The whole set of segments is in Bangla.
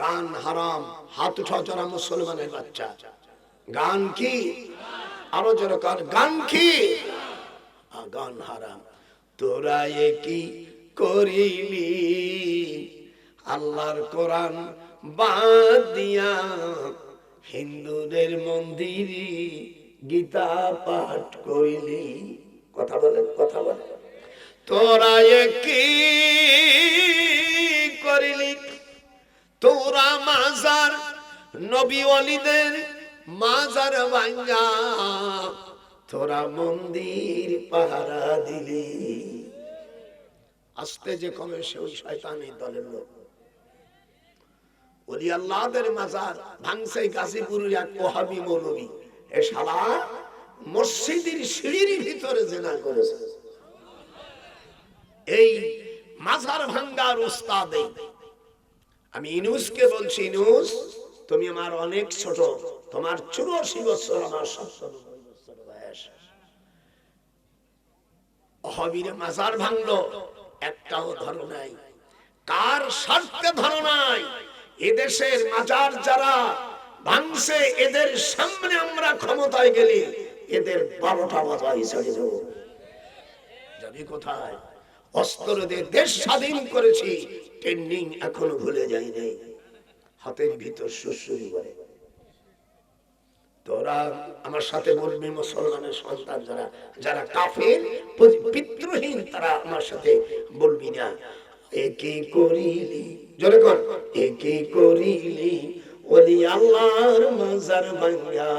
গান হারাম, হাত উঠাও যারা মুসলমানের বাচ্চা। গান কি? আরও যারা গান কি? গান হারাম। তোরা কি করিলি? আল্লাহর কোরআন বাদ দিয়া হিন্দুদের মন্দিরে গীতা পাঠ করিলি। কথা বলেন কথা বলেন তোরা কি করিলি? তোরা মাজার, নবী অলিদের মাজার ভাঙ্গা। তোরা মন্দির পাহারা দিলি। আস্তে যে কমে সে ওই শয়তানি দলের লোক। ওলি আল্লাহদের মাজার ভাঙছে এক ওহাবি এ শালা মসজিদের সিঁড়ির ভিতরে জেনা করেছে। এই মাজার ভাঙ্গার উস্তাদ এই আমি ইনুসকে বলছি, ইনুস, তুমি আমার অনেক ছোট। তোমার চুরাশি বছর আমার সপ্তানব্বই মাজার ভাঙলো, একটাও ধরো নাই। কার স্বার্থে ধরো নাই? এদেশের মাজার যারা ভাঙছে, এদের সামনে আমরা ক্ষমতায় গেলে এদের বারোটা বাজাই দেবো যাবি কোথায়? অস্ত্র দেশ স্বাধীন করেছি। ট্রেন্ডিং এখনও ভুলে যাই নাই হাতের ভিতর সুশ্রী করে। তোরা আমার সাথে বলবি, মুসলমানের সন্তান যারা যারা কাফের পিতৃহীন তারা আমার সাথে বলবি না। একে করিলি, জোরে কর। একে করিলি, ওলি আল্লাহর মাজার ভাঙ্গা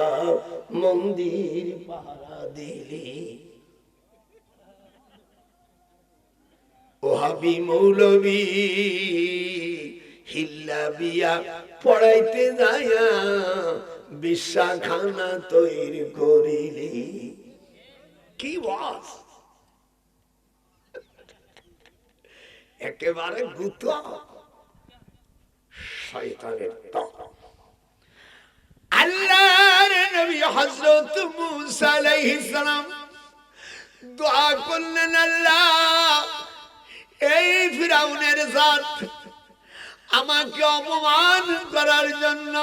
মন্দির পাহারা দিলি। ওহাবি মৌলবী, হিল্লা বিয়া পড়াইতে যায়া বিশ্বাখানা তৈরি করিলি। কি ওয়াজ একেবারে গুত। শয়তানের আল্লাহর নবী হযরত আলাইহিস সালাম দোয়া করলেন, আল্লাহ এই ফিরাউনের জাত। আমাকে অপমান করার জন্য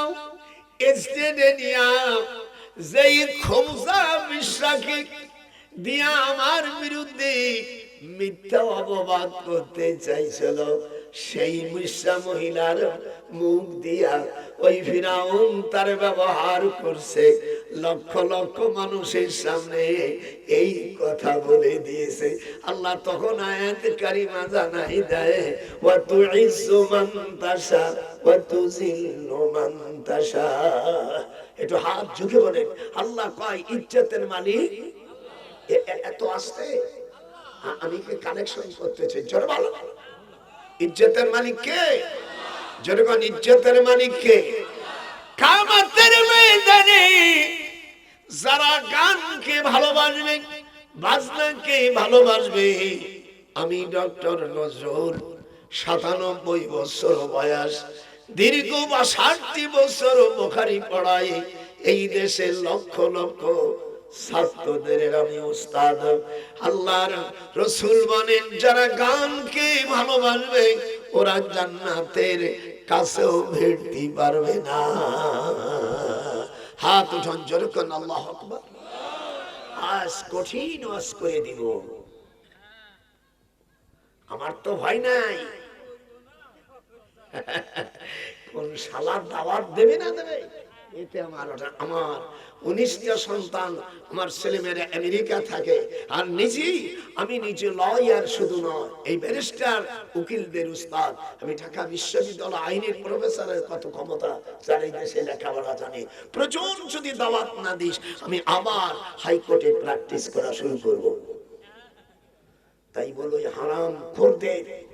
দিয়া আমার বিরুদ্ধে মিথ্যা অপবাদ করতে চাইছিল সেই মিশ্রা মহিলার মুখ দিয়া ওই ফিরাউন তার ব্যবহার করছে। লক্ষ লক্ষ মানুষের সামনে এই কথা বলে দিয়েছে। আল্লাহ তখন আয়াত কারিমা জানাই দেয় একটু হাত ঝুঁকে আল্লাহ কয়, ইজ্জতের মালিক? এত আসতে আমি কানেকশন করতেছি ভালো ভালো ইজ্জতের মালিক কে? জনগণ, ইজ্জতের মালিক কে? কামাতের ময়দানে যারা গানকে ভালোবাসবে, বাজনাকে ভালোবাসবে, আমি ডক্টর নজরুল সাতানব্বই বছর বয়স, দীর্ঘ বা ষাটটি বছর বোখারি পড়াই এই দেশের লক্ষ লক্ষ ছাত্রদের আমি উস্তাদ। আল্লাহর রসুল বলেন, যারা গানকে ভালোবাসবে, ওরা জান্নাতের কাছেও ভেটতে পারবে না। হাত উঠান আল্লাহ আকবার। আজ কঠিন ওয়াজ করে দিব। আমার তো ভয় নাই। কোন শালার দাওয়াত দেবে না দেবে? এতে আমার ওটা- আমার উনিশটা সন্তান, আমার ছেলেমেয়েরা আমেরিকা থাকে। আর নিজেই আমি নিজে লয়ার শুধু নয়, এই ব্যারিস্টার উকিলদের উস্তাদ। আমি ঢাকা বিশ্ববিদ্যালয় আইনের প্রফেসরের কত ক্ষমতা, যার এই দেশে লেখাপড়া জানে। প্রচুর যদি দাওয়াত না দিস, আমি আবার হাইকোর্টে প্র্যাকটিস করা শুরু করব। তাই বলো হারাম খোরদের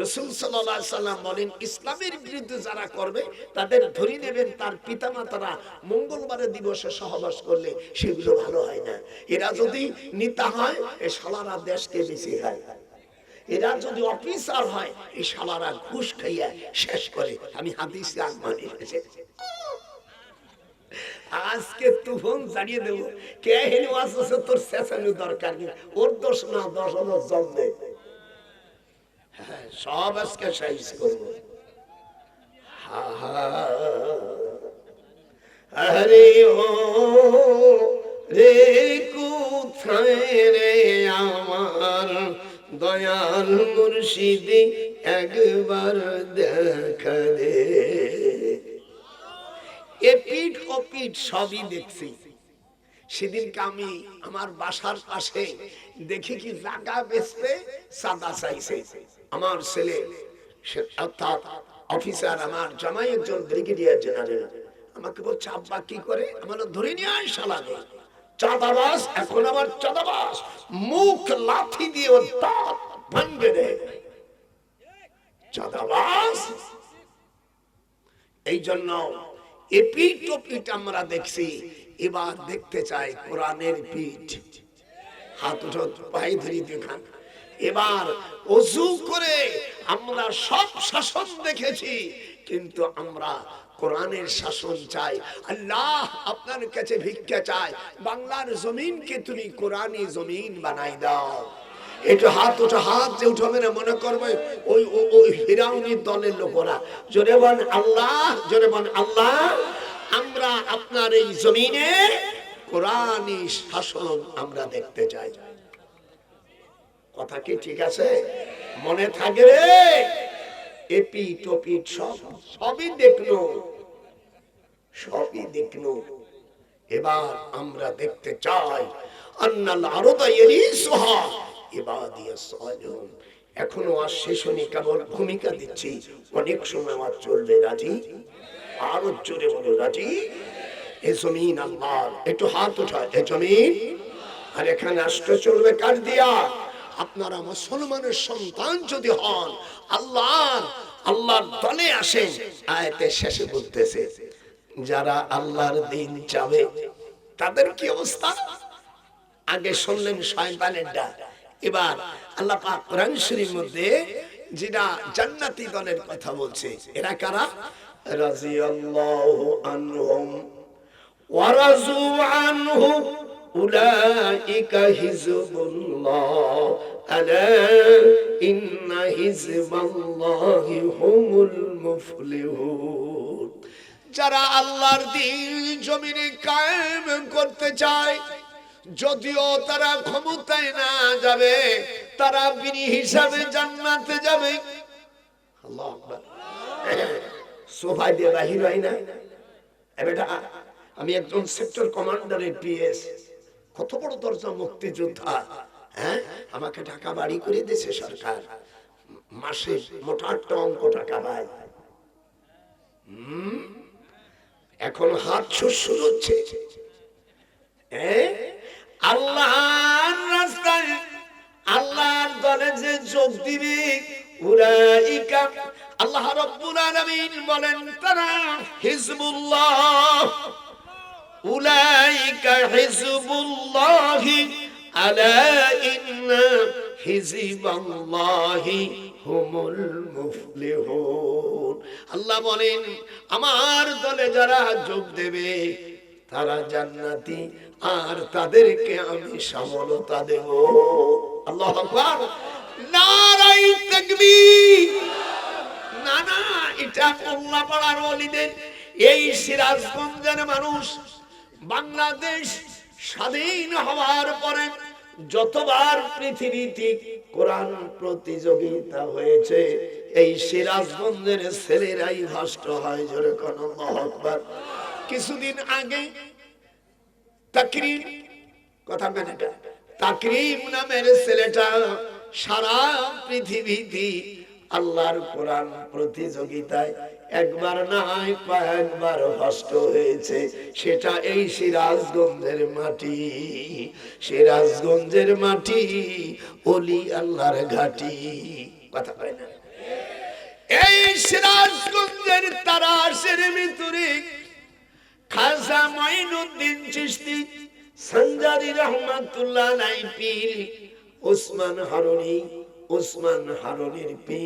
রসুল সাল্লাম বলেন, ইসলামের বিরুদ্ধে যারা করবে, তাদের ধরে নেবেন তার পিতামাতারা মঙ্গলবারের দিবসে সহবাস করলে সেগুলো ভালো হয় না। এরা যদি নিতা হয়, এ সালারা দেশকে বেশি খায়। এরা যদি অফিসার হয় এই শালারা ঘুষ খাইয়া শেষ করে। আমি হাদিস আগমানি এসেছি আজকে তুফান জানিয়ে দেব, কে হেন তোর শেষানো দরকার নেই ওর দোষ না দশ জল দে হ্যাঁ, সব আজকে সাইজ করব। হা হা আরে ও রে কোথায় রে আমার দয়াল মুর্শিদি? একবার দেখা দে। এ পিঠ ও পিঠ সবই দেখছি। সেদিনকে আমি আমার বাসার পাশে দেখি কি জায়গা বেচতে সাদা চাইছে। আমার ছেলে অফিসার আমার জামাই একজন ব্রিগেডিয়ার জেনারেল। আমাকে বলছে, আব্বা, কি করে? আমার ধরে নিয়ে আয় চাঁদাবাস এখন আমার চাঁদাবাস মুখ লাথি দিয়ে ওর দাঁত দেয় চাঁদাবাস এই জন্য পিঠ আমরা দেখছি, এবার দেখতে চাই কোরআনের পিঠ। হাত উঠো পায়ে ধরি দেখান এবার অজু করে আমরা সব শাসন দেখেছি, কিন্তু আমরা কোরআনের শাসন চাই। আল্লাহ আপনার কাছে ভিক্ষা চাই। বাংলার জমিনকে তুমি কোরআনী জমিন বানাই দাও। একটু হাত উঠো হাত যে উঠাবে না, মনে করবে ওই ওই ফিরাউনির দলের লোকরা। জোরে বল আল্লাহ, জোরে বল আল্লাহ, আমরা আপনার এই জমিনে কোরআনী শাসন আমরা দেখতে চাই। কথা কি ঠিক আছে? মনে থাকবে এপি টপি সব, সবই দেখল। সবই দেখল। এবার আমরা দেখতে চাই, আন্নাল আরদা ইয়ারিসুহা ইবাদিয়াস সালিহুন এখনও আর শেষ হয়নি, কেবল ভূমিকা দিচ্ছি। অনেক সময় আর চলবে, রাজি? আরও জোরে বলো, রাজি? এ জমিন আল্লাহ একটু হাত উঠায় এ জমিন। আর এখানে আসতে চলবে কার দিয়া? আপনারা মুসলমানের সন্তান যদি হন আল্লাহ আল্লাহর দলে আসেন আয়াতে শেষে বলতেছে, যারা আল্লাহর দিন যাবে তাদের কি অবস্থা? আগে শুনলেন শয়তানের ডাক, এবার আল্লাহ পাক কোরআন শরীফের মধ্যে যেটা জান্নাতি দলের কথা বলছে, এরা কারা? রাজিয়াল্লাহু আনহুম ওয়ারাজু আনহু উলাইকা হিজবুল্লাহ, আলা ইন্না হিজবাল্লাহি হুমুল মুফলিহুন। যারা আল্লাহর দিন জমিনে কায়েম করতে চায়, যদিও তারা ক্ষমতায় না যাবে, তারা বিনি হিসাবে জান্নাতে যাবে। আল্লাহু সোফায় দিয়ে বাহির হয় না। আমি একজন সেক্টর কমান্ডারের পিএস। কত বড় দরজা মুক্তিযোদ্ধা হ্যাঁ? আমাকে টাকা বাড়ি করে দিয়েছে সরকার। মাসে মোটা অঙ্ক টাকা পায়। এখন হাত শুরু হচ্ছে? আল্লাহর রাস্তায় আল্লাহর দলে যে যোগ দিবে আল্লাহ রাব্বুল আলামিন বলেন, তারা হিজবুল্লাহ। উলাইকা হিজবুল্লাহ আলা ইন্না হিজবাল্লাহি হুমুল মুফলিহুন। আল্লাহ বলেন, আমার দলে যারা যোগ দেবে, তারা জান্নাতি, আর তাদেরকে আমি সফলতা দেব। আল্লাহ আকবার। নারাই তাকবীর। না না, এটা মোল্লা পাড়ার এই সিরাজগঞ্জের মানুষ বাংলাদেশ স্বাধীন হওয়ার পরে যতবার পৃথিবীতে কোরআন প্রতিযোগিতা হয়েছে, এই সিরাজগঞ্জের ছেলেরাই ভষ্ট হয়, জোরে কোন মহকবার কিছুদিন আগে তাকরিম, কথা মেনেটা তাকরিম নামের ছেলেটা সারা পৃথিবীতে আল্লাহর কোরআন প্রতিযোগিতায় একবার নাই কয়েকবার হষ্ট হয়েছে, সেটা এই সিরাজগঞ্জের মাটি। সিরাজগঞ্জের মাটি, অলি আল্লাহর ঘাটি। কথা কয় না? এই সিরাজগঞ্জের তারাশের ভিতরে খাজা মাইনুদ্দিন চিশতি, সঞ্জারি রহমাতুল্লাহ নাই পীর ওসমান হারুনি ওসমান হারুনের পি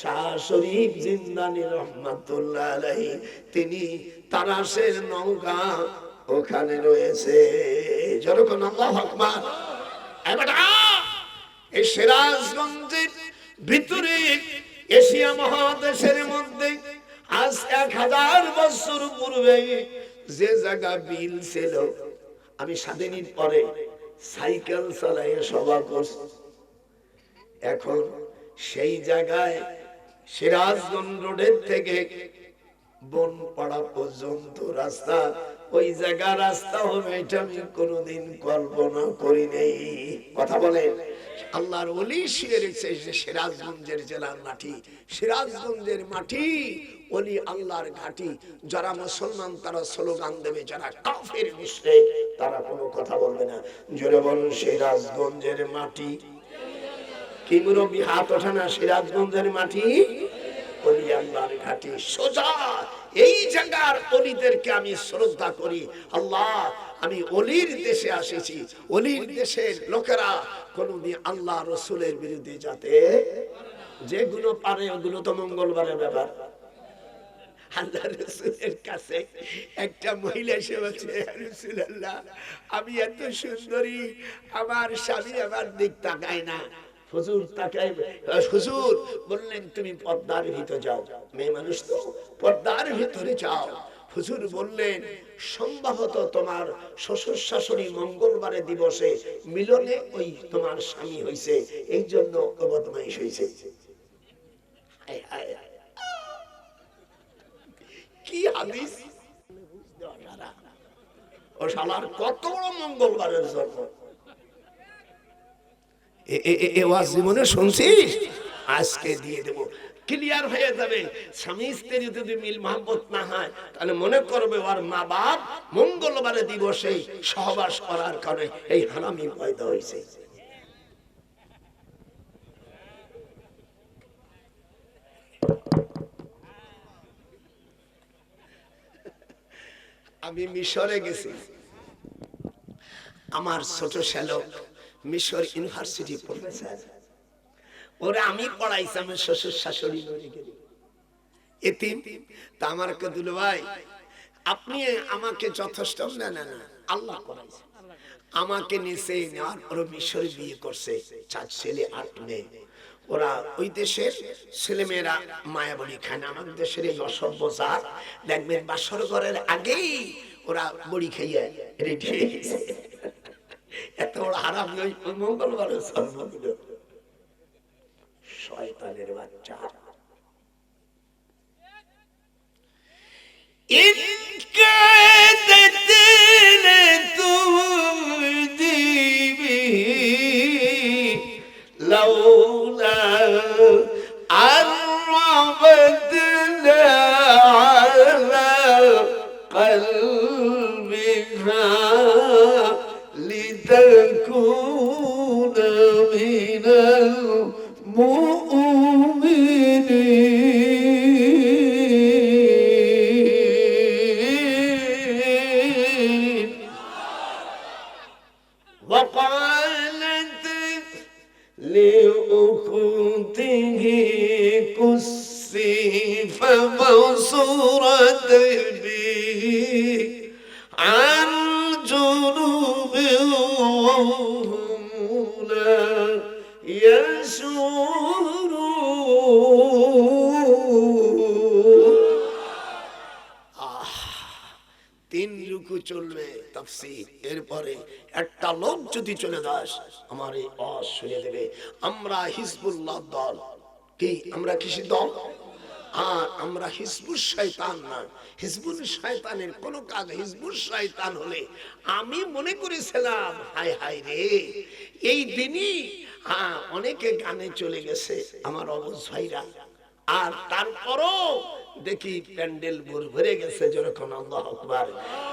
শাহ শরীফ জিন্দানি রহমাতুল্লাহ তিনি তারাশের নৌকা ওখানে রয়েছে। আল্লাহু আকবার। ভিতরে এশিয়া মহাদেশের আজ এক হাজার বছর যে জায়গা বিল ছিল, আমি স্বাধীনের পরে সাইকেল চালাইয়ে সভা করছি। এখন সেই জায়গায় সিরাজগঞ্জ রোডের থেকে বনপাড়া পর্যন্ত রাস্তা। ওই জায়গা রাস্তা হবে, এটা আমি কোনোদিন কল্পনা করি নেই। কথা বলেন আল্লাহর অলি শুয়ে সিরাজগঞ্জের জেলার মাটি, সিরাজগঞ্জের মাটি অলি আল্লাহর ঘাটি। যারা মুসলমান, তারা স্লোগান দেবে, যারা কাফের মুশরিক, তারা কোনো কথা বলবে না। জোরে বলুন, সিরাজগঞ্জের মাটি কি মুরব্বী হাত সিরাজগঞ্জের মাটি ঘাটি। সোজা এই জায়গার অলিদেরকে আমি শ্রদ্ধা করি। আল্লাহ, আমি অলির দেশে আসেছি। অলির দেশের লোকেরা কোনদিন আল্লাহ রসুলের বিরুদ্ধে যাতে যেগুলো পারে ওগুলো তো মঙ্গলবারের ব্যাপার। আল্লাহ রসুলের কাছে একটা মহিলা এসে বলছে রসুল্লাহ আমি এত সুন্দরী, আমার স্বামী আমার দিক তাকায় না। হুজুর হুজুর, বললেন তুমি পর্দার যাও। মেয়ে মানুষ তো, পর্দার ভিতরে যাও। হুজুর বললেন, সম্ভবত তোমার শ্বশুর শাশুড়ি মঙ্গলবারে দিবসে মিলনে ওই তোমার স্বামী হইছে। এই জন্য বদমাইশ হয়েছে হায় হায় হায়। কি হাদিস? ও শালার কত বড় মঙ্গলবারের জন্ম। জীবনে শুনছিস? আজকে দিয়ে দেব। ক্লিয়ার হয়ে যাবে। স্বামী স্ত্রী যদি মিল মহব্বত না হয়, তাহলে মনে করবে ওর মা বাপ মঙ্গলবারে দিবসে সহবাস করার কারণে এই হারামি পয়দা হয়েছে আমি মিশরে গেছি। আমার ছোট শ্যালক মিশর ইউনিভার্সিটি প্রফেসর ওরা আমি পড়াইছি আমার শ্বশুর শাশুড়ি মরে এতিম, তা আমার কদুল ভাই, আপনি আমাকে যথেষ্ট না না না, আল্লাহ করাইছে। আমাকে নিচে নেওয়ার পর মিশরে বিয়ে করছে, চার ছেলে, আট মেয়ে। ওরা ওই দেশের ছেলেমেয়েরা মায়াবলী খায় না, আমাদের দেশের এই অসভ্য জাত। দেখবেন বাসর ঘরের আগেই ওরা বড়ি খাইয়ে রেডি হয়ে গেছে। এত বড় হারাম ওই মঙ্গলবারে শয়তানের বাচ্চা। إن Senhor. তিন রুকু চলবে তাফসীর। এরপরে একটা লোক যদি চলে দাস আমার এই অস দেবে আমরা হিজবুল্লাহ দল। কি, আমরা কিসি দল? আর আমরা হিজবুল শয়তান না। হিজবুল শয়তানের কোন কাজ হিজবুল শয়তান হলে আমি মনে করেছিলাম হাই হায় রে, এই দিনই হ্যাঁ অনেকে গানে চলে গেছে আমার অবস ভাইরা। আর তারপরও দেখি প্যান্ডেল ভর ভরে গেছে যেরকম আল্লাহ আকবার।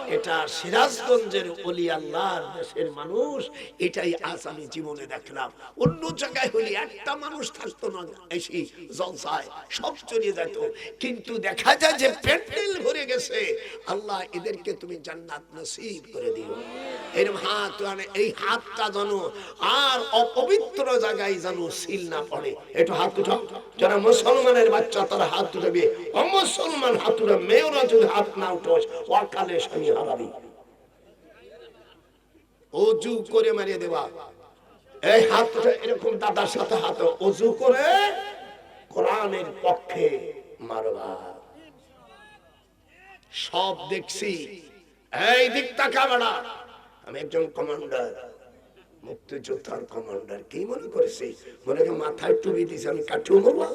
এটা সিরাজগঞ্জের অলি আল্লাহর দেশের মানুষ, এটাই আজ আমি জীবনে দেখলাম। অন্য জায়গায় হলে একটা মানুষ থাকতো না, এসে, জলসায়, সব চলে যেত। কিন্তু দেখা যায় যে প্যান্ডেল ভরে গেছে। আল্লাহ এদেরকে তুমি জান্নাত নসিব করে দিও। এরকম হাত মানে এই হাতটা যেন আর অপবিত্র জায়গায় যেন সিল না পড়ে। একটু হাত উঠাও। যারা মুসলমানের বাচ্চা, তারা হাত উঠাবে। অমুসলমান হাত উঠে মেয়েরা যদি হাত না উঠোস, অকালে স্বামী হারাবি। অজু করে মারিয়ে দেবা। এই হাত উঠে এরকম দাদার সাথে হাত, অজু করে কোরআনের পক্ষে মারবা। সব দেখছি। এই দিক তাকা বেড়া আমি একজন কমান্ডার, মুক্তিযোদ্ধার কমান্ডার। কি মনে করেছি মনে মাথায় টুপি দিছে আমি কাটিও মারবো।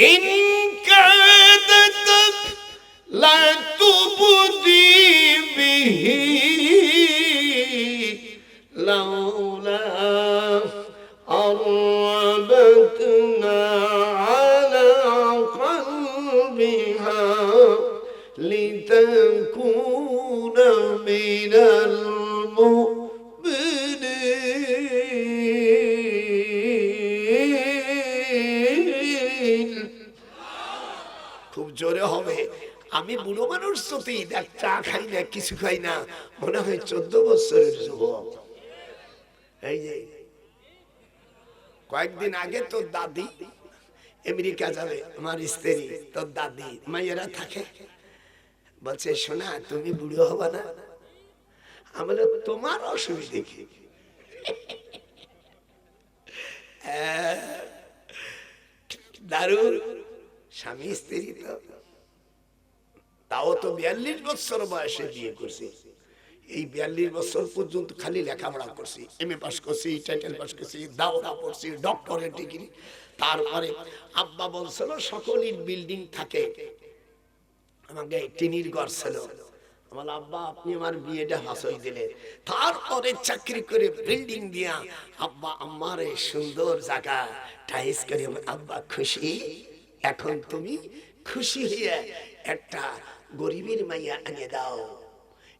إن كادت لا تبدي به لولا على قلبها لتكون من আমি বুড়ো মানুষ সত্যি দেখ, চা খাই না, কিছু খাই না। মনে হয় চোদ্দ বছরের যুবক। এই যে, কয়েকদিন আগে তোর দাদি আমেরিকা যাবে, আমার স্ত্রী, তোর দাদি মাইয়েরা থাকে। বলছে শোনা তুমি বুড়ো হবা না। আমার তোমার অসুবিধে কি? দারুণ। স্বামী স্ত্রী তো। তাও তো বিয়াল্লিশ বছর বয়সে বিয়ে করছি। এই বিয়াল্লিশ বছর পর্যন্ত খালি লেখাপড়া করছি এম এ পাস করছি টাইটেল পাস করছি, দাওরা পড়ছি ডক্টরের ডিগ্রি তারপরে আব্বা বলছিল, সকলের বিল্ডিং থাকে। আমাকে টিনির ঘর ছিল। আমার আব্বা, আপনি আমার বিয়েটা হাসই দিলে তারপরে চাকরি করে বিল্ডিং দিয়া আব্বা, আমার এই সুন্দর জায়গা টাইস করে। আব্বা, খুশি? এখন তুমি খুশি হয়ে একটা গরিবের মাইয়া আনিয়ে দাও।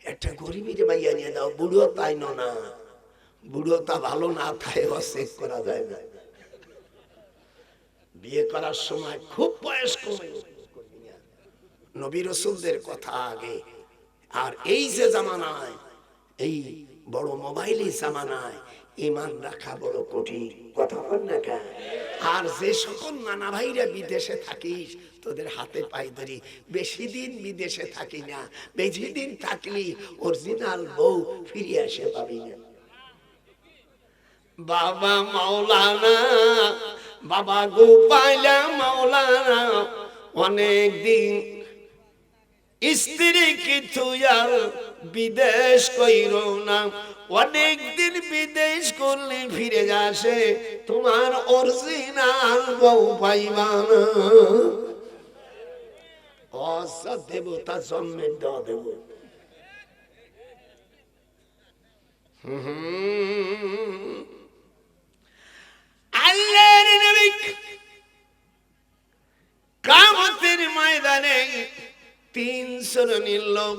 একটা গরিবের মাইয়া নিয়ে দাও, বুড়ো তাই না বুড়ো তা ভালো না থাকে চেক করা যায় না। বিয়ে করার সময় খুব বয়স কমে নবী রসুলদের কথা আগে। আর এই যে জামানায়, এই বড় মোবাইলি জামানায় ইমান রাখা বড় কঠিন, কথা বল না কেন? আর যে সকল নানা ভাইরা বিদেশে থাকিস, তোদের হাতে পাই ধরি বেশি দিন বিদেশে থাকি না, বেশি দিন থাকলি অরিজিনাল বউ ফিরে আসে পাবি না বাবা মাওলানা, বাবা গোপালা মাওলানা, অনেক দিন স্ত্রী কিছু আর বিদেশ কইর না। অনেক দিন বিদেশ করলে ফিরে আসে, তোমার অরিজিনাল বউ পাইবা না। অসা দেবতা জন্মের দ দেব। শ্রেণির লোক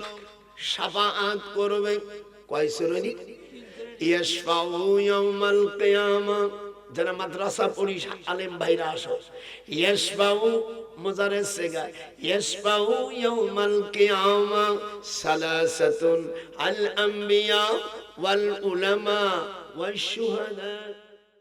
সাফাআত করবে। কয় শ্রেণি ইয়াশফাউ ইয়াউমাল কিয়ামা। যারা মাদ্রাসা পড়ি আলেম ভাইরা আসো। ইয়াশফাউ মুজারে সেগা। ইয়াশফাউ ইয়াউমাল কিয়ামা। সালাসাতুন আল আম্বিয়া ওয়াল উলামা ওয়াশ শুহাদা।